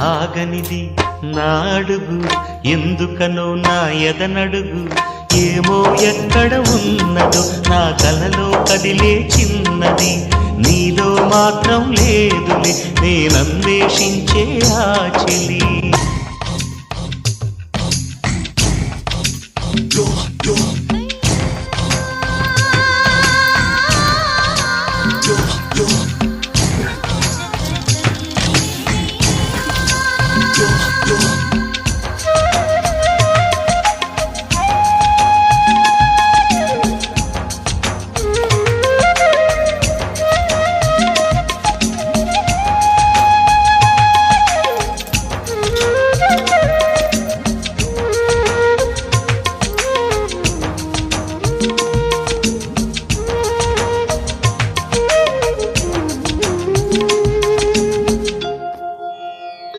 ఆగనిది నా అడుగు ఎందుకనో నా ఎదనడుగు. ఏమో ఎక్కడ ఉన్నదో నా కలలో కదిలే చిన్నది. నీలో మాత్రం లేదులే నేనందేశించే ఆ చెలి. Yo, You're, you're